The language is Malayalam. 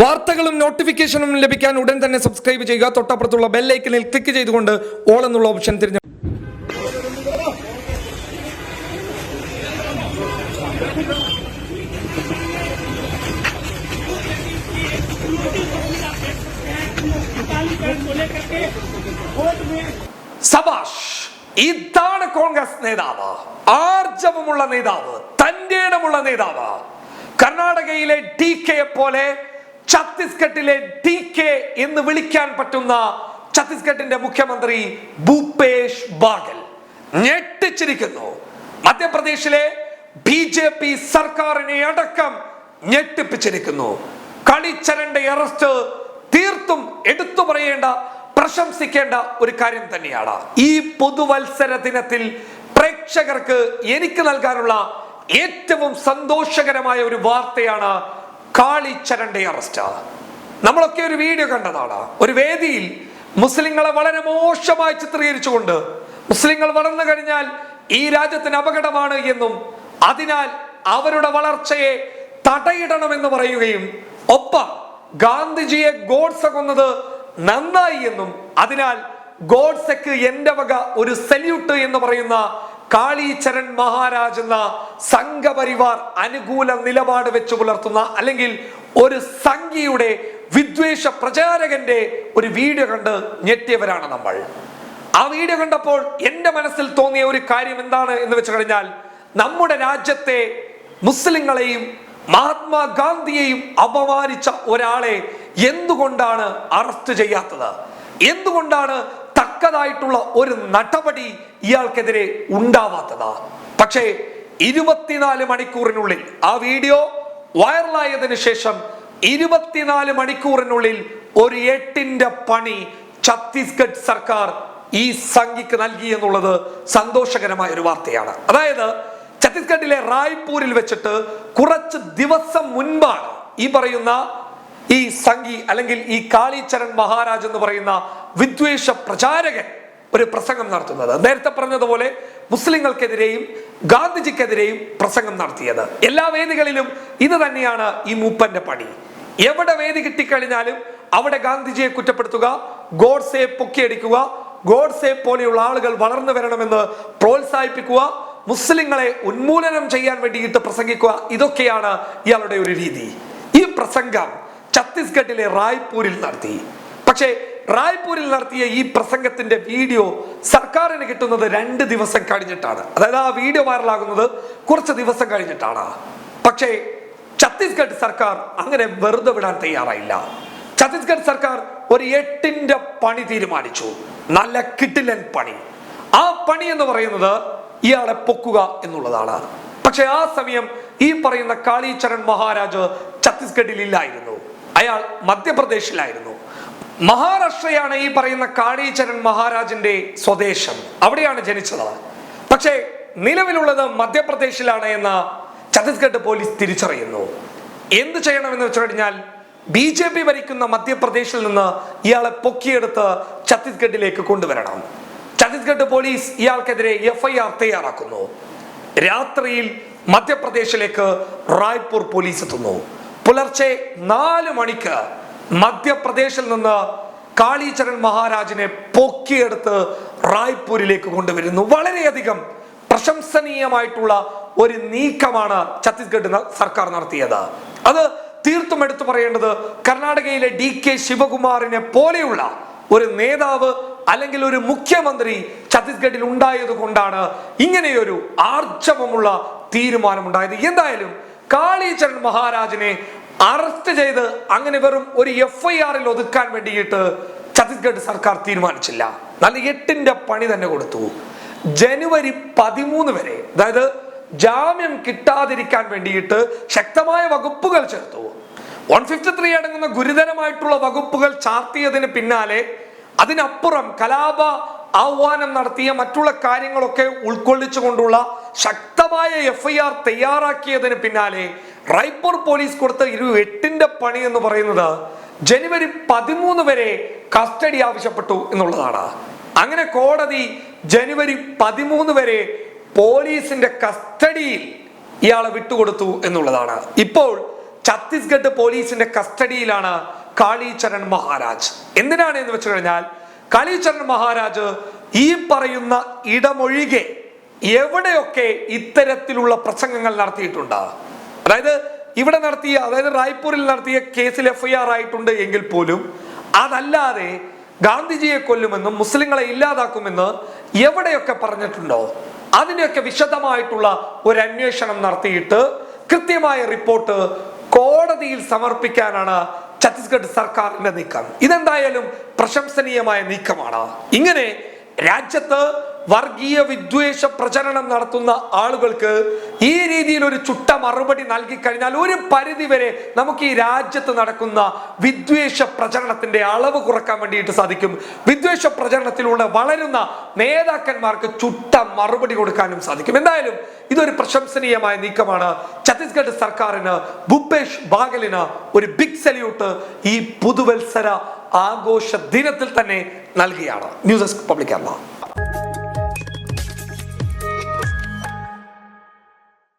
വാർത്തകളും നോട്ടിഫിക്കേഷനും ലഭിക്കാൻ ഉടൻ തന്നെ സബ്സ്ക്രൈബ് ചെയ്യുക. തൊട്ടപ്പുറത്തുള്ള ബെല്ലൈക്കനിൽ ക്ലിക്ക് ചെയ്തുകൊണ്ട് ഓൾ എന്നുള്ള ഓപ്ഷൻ തിരഞ്ഞെടുക്കുക. സബാഷ് ഇതാണ് കോൺഗ്രസ് നേതാവ്. ആർജവമുള്ള നേതാവ് തന്റെ ഇടമുള്ള നേതാവ്. കർണാടകയിലെ ഡി കെയെ പോലെ ഛത്തീസ്ഗഡിലെ ടി കെ എന്ന് വിളിക്കാൻ പറ്റുന്ന ഛത്തീസ്ഗഡിന്റെ മുഖ്യമന്ത്രി ഭൂപേഷ് ബാഗൽ ഞെട്ടിച്ചിരിക്കുന്നു. മധ്യപ്രദേശിലെ ബി ജെ പി സർക്കാരിനെ അടക്കം ഞെട്ടിപ്പിച്ചിരിക്കുന്നു. കളിച്ചരന്റെ അറസ്റ്റ് തീർത്തും എടുത്തു പറയേണ്ട പ്രശംസിക്കേണ്ട ഒരു കാര്യം തന്നെയാണ്. ഈ പുതുവത്സര ദിനത്തിൽ പ്രേക്ഷകർക്ക് എനിക്ക് നൽകാനുള്ള ഏറ്റവും സന്തോഷകരമായ ഒരു വാർത്തയാണ് കാളിച്ചരന്റെ അറസ്റ്റ്. നമ്മളൊക്കെ ഒരു വീഡിയോ കണ്ടതാണ് ഒരു വേദിയിൽ മുസ്ലിങ്ങളെ വളരെ മോശമായി ചിത്രീകരിച്ചുകൊണ്ട് മുസ്ലിങ്ങൾ വളർന്നു കഴിഞ്ഞാൽ ഈ രാജ്യത്തിന് അപകടമാണ് എന്നും അതിനാൽ അവരുടെ വളർച്ചയെ തടയിടണമെന്ന് പറയുകയും ഒപ്പം ഗാന്ധിജിയെ ഗോഡ്സെ കൊന്നത് നന്നായി എന്നും അതിനാൽ ഗോഡ്സെക്ക് എന്റെ വക ഒരു സല്യൂട്ട് എന്ന് പറയുന്ന കാളീചരൺ മഹാരാജ് എന്ന സംഘപരിവാർ അനുകൂല നിലപാട് വെച്ച് പുലർത്തുന്ന അല്ലെങ്കിൽ ഒരു സംഘിയുടെ വിദ്വേഷ പ്രചാരകന്റെ ഒരു വീഡിയോ കണ്ട് ഞെട്ടിയവരാണ് നമ്മൾ. ആ വീഡിയോ കണ്ടപ്പോൾ എന്റെ മനസ്സിൽ തോന്നിയ ഒരു കാര്യം എന്താണ് എന്ന് വെച്ച് കഴിഞ്ഞാൽ നമ്മുടെ രാജ്യത്തെ മുസ്ലിങ്ങളെയും മഹാത്മാഗാന്ധിയെയും അപമാനിച്ച ഒരാളെ എന്തുകൊണ്ടാണ് അറസ്റ്റ് ചെയ്യാത്തത്? എന്തുകൊണ്ടാണ് തക്കതായിട്ടുള്ള ഒരു നടപടി ഇയാൾക്കെതിരെ ഉണ്ടാവാത്തതാ പക്ഷേ ഇരുപത്തിനാല് മണിക്കൂറിനുള്ളിൽ ആ വീഡിയോ വൈറലായതിനു ശേഷം ഇരുപത്തിനാല് മണിക്കൂറിനുള്ളിൽ ഒരു എട്ടിന്റെ പണി ഛത്തീസ്ഗഡ് സർക്കാർ ഈ സംഘിക്ക് നൽകി എന്നുള്ളത് സന്തോഷകരമായ ഒരു വാർത്തയാണ്. അതായത് ഛത്തീസ്ഗഡിലെ റായ്പൂരിൽ വെച്ചിട്ട് കുറച്ച് ദിവസം മുൻപാണ് ഈ പറയുന്ന ഈ സംഗി അല്ലെങ്കിൽ ഈ കാളീചരൺ മഹാരാജ് എന്ന് പറയുന്ന വിദ്വേഷ പ്രചാരകൻ ഒരു പ്രസംഗം നടത്തുന്നത്. നേരത്തെ പറഞ്ഞതുപോലെ മുസ്ലിങ്ങൾക്കെതിരെയും ഗാന്ധിജിക്കെതിരെയും പ്രസംഗം നടത്തിയത്. എല്ലാ വേദികളിലും ഇത് തന്നെയാണ് ഈ മൂപ്പന്റെ പണി. എവിടെ വേദി കിട്ടിക്കഴിഞ്ഞാലും അവിടെ ഗാന്ധിജിയെ കുറ്റപ്പെടുത്തുക ഗോഡ്സെ പൊക്കിയടിക്കുക ഗോഡ്സെ പോലെയുള്ള ആളുകൾ വളർന്നു വരണമെന്ന് പ്രോത്സാഹിപ്പിക്കുക മുസ്ലിങ്ങളെ ഉന്മൂലനം ചെയ്യാൻ വേണ്ടിയിട്ട് പ്രസംഗിക്കുക ഇതൊക്കെയാണ് ഇയാളുടെ ഒരു രീതി. ഈ പ്രസംഗം ഛത്തീസ്ഗഡിലെ റായ്പൂരിൽ നടത്തി. പക്ഷേ റായ്പൂരിൽ നടത്തിയ ഈ പ്രസംഗത്തിന്റെ വീഡിയോ സർക്കാരിന് കിട്ടുന്നത് രണ്ട് ദിവസം കഴിഞ്ഞിട്ടാണ്. അതായത് ആ വീഡിയോ വൈറലാകുന്നത് കുറച്ച് ദിവസം കഴിഞ്ഞിട്ടാണ്. പക്ഷേ ഛത്തീസ്ഗഡ് സർക്കാർ അങ്ങനെ വെറുതെ വിടാൻ തയ്യാറായില്ല. ഛത്തീസ്ഗഡ് സർക്കാർ ഒരു എട്ടിന്റെ പണി തീരുമാനിച്ചു. നല്ല കിട്ടിലൻ പണി. ആ പണി എന്ന് പറയുന്നത് ഇയാളെ പൊക്കുക എന്നുള്ളതാണ്. പക്ഷെ ആ സമയം ഈ പറയുന്ന കാളീചരൺ മഹാരാജ് ഛത്തീസ്ഗഡിൽ ഇല്ലായിരുന്നു. അയാൾ മധ്യപ്രദേശിലായിരുന്നു. മഹാരാഷ്ട്രയാണ് ഈ പറയുന്ന കാളീചരൺ മഹാരാജിന്റെ സ്വദേശം. അവിടെയാണ് ജനിച്ചത് പക്ഷേ നിലവിലുള്ളത് മധ്യപ്രദേശിലാണ് എന്ന ഛത്തീസ്ഗഡ് പോലീസ് തിരിച്ചറിയുന്നു. എന്ത് ചെയ്യണമെന്ന് വെച്ച് കഴിഞ്ഞാൽ ബി ജെ പി ഭരിക്കുന്ന മധ്യപ്രദേശിൽ നിന്ന് ഇയാളെ പൊക്കിയെടുത്ത് ഛത്തീസ്ഗഡിലേക്ക് കൊണ്ടുവരണം. ഛത്തീസ്ഗഡ് പോലീസ് ഇയാൾക്കെതിരെ എഫ് ഐ ആർ തയ്യാറാക്കുന്നു. രാത്രിയിൽ മധ്യപ്രദേശിലേക്ക് റായ്പൂർ പോലീസ് എത്തുന്നു. പുലർച്ചെ നാല് മണിക്ക് മധ്യപ്രദേശിൽ നിന്ന് കാളീചരൺ മഹാരാജിനെ പൊക്കിയെടുത്ത് റായ്പൂരിലേക്ക് കൊണ്ടുവരുന്നു. വളരെയധികം പ്രശംസനീയമായിട്ടുള്ള ഒരു നീക്കമാണ് ഛത്തീസ്ഗഡ് സർക്കാർ നടത്തിയത്. അത് തീർത്തും എടുത്തു പറയേണ്ടത് കർണാടകയിലെ ഡി കെ ശിവകുമാറിനെ പോലെയുള്ള ഒരു നേതാവ് അല്ലെങ്കിൽ ഒരു മുഖ്യമന്ത്രി ഛത്തീസ്ഗഡിൽ ഉണ്ടായത് കൊണ്ടാണ് ഇങ്ങനെയൊരു ആർജവമുള്ള തീരുമാനമുണ്ടായത്. എന്തായാലും കാളീചരൺ മഹാരാജിനെ അറസ്റ്റ് ചെയ്ത് അങ്ങനെ വെറും ഒരു എഫ് ഐ ആറിൽ ഒതുക്കാൻ വേണ്ടിയിട്ട് ഛത്തീസ്ഗഡ് സർക്കാർ തീരുമാനിച്ചില്ല. നല്ല എട്ടിന്റെ പണി തന്നെ കൊടുത്തു. ജനുവരി പതിമൂന്ന് വരെ അതായത് ജാമ്യം കിട്ടാതിരിക്കാൻ വേണ്ടിയിട്ട് ശക്തമായ വകുപ്പുകൾ ചേർത്തു. വൺ ഫിഫ്റ്റി ത്രീ അടങ്ങുന്ന ഗുരുതരമായിട്ടുള്ള വകുപ്പുകൾ ചാർത്തിയതിന് പിന്നാലെ അതിനപ്പുറം കലാപ ആഹ്വാനം നടത്തിയ മറ്റുള്ള കാര്യങ്ങളൊക്കെ ഉൾക്കൊള്ളിച്ചുകൊണ്ടുള്ള ശക്തമായ എഫ് ഐ ആർ തയ്യാറാക്കിയതിന് പിന്നാലെ റൈപ്പൂർ പോലീസ് കൊടുത്ത ഇരു എട്ടിന്റെ പണി എന്ന് പറയുന്നത് ജനുവരി പതിമൂന്ന് വരെ കസ്റ്റഡി ആവശ്യപ്പെട്ടു എന്നുള്ളതാണ്. അങ്ങനെ കോടതി ജനുവരി പതിമൂന്ന് വരെ പോലീസിന്റെ കസ്റ്റഡിയിൽ ഇയാളെ വിട്ടുകൊടുത്തു എന്നുള്ളതാണ്. ഇപ്പോൾ ഛത്തീസ്ഗഡ് പോലീസിന്റെ കസ്റ്റഡിയിലാണ് കാളീചരൺ മഹാരാജ്. എന്തിനാണ് എന്ന് വെച്ച് കഴിഞ്ഞാൽ കാളീചരൺ മഹാരാജ് ഈ പറയുന്ന ഇടമൊഴികെ എവിടെയൊക്കെ ഇത്തരത്തിലുള്ള പ്രസംഗങ്ങൾ നടത്തിയിട്ടുണ്ട്? അതായത് ഇവിടെ നടത്തിയ അതായത് റായ്പൂരിൽ നടത്തിയ കേസിൽ എഫ്ഐആർ ആയിട്ടുണ്ട് എങ്കിൽ പോലും അതല്ലാതെ ഗാന്ധിജിയെ കൊല്ലുമെന്നും മുസ്ലിങ്ങളെ ഇല്ലാതാക്കുമെന്ന് എവിടെയൊക്കെ പറഞ്ഞിട്ടുണ്ടോ? അതിനെയൊക്കെ വിശദമായിട്ടുള്ള ഒരു അന്വേഷണം നടത്തിയിട്ട് കൃത്യമായ റിപ്പോർട്ട് കോടതിയിൽ സമർപ്പിക്കാനാണ് ഛത്തീസ്ഗഡ് സർക്കാരിന്റെ നീക്കം. ഇതെന്തായാലും പ്രശംസനീയമായ നീക്കമാണ്. ഇങ്ങനെ രാജ്യത്ത് വർഗീയ വിദ്വേഷ പ്രചരണം നടത്തുന്ന ആളുകൾക്ക് ഈ രീതിയിൽ ഒരു ചുട്ട മറുപടി നൽകി കഴിഞ്ഞാൽ ഒരു പരിധി വരെ നമുക്ക് ഈ രാജ്യത്ത് നടക്കുന്ന വിദ്വേഷ പ്രചരണത്തിന്റെ അളവ് കുറയ്ക്കാൻ വേണ്ടിയിട്ട് സാധിക്കും. വിദ്വേഷ പ്രചരണത്തിലൂടെ വളരുന്ന നേതാക്കന്മാർക്ക് ചുട്ട മറുപടി കൊടുക്കാനും സാധിക്കും. എന്തായാലും ഇതൊരു പ്രശംസനീയമായ നീക്കമാണ്. ഛത്തീസ്ഗഡ് സർക്കാരിന് ഭൂപേഷ് ബാഗലിന് ഒരു ബിഗ് സല്യൂട്ട് ഈ പുതുവത്സര ആഘോഷ ദിനത്തിൽ തന്നെ നൽകിയാണ്. News desk public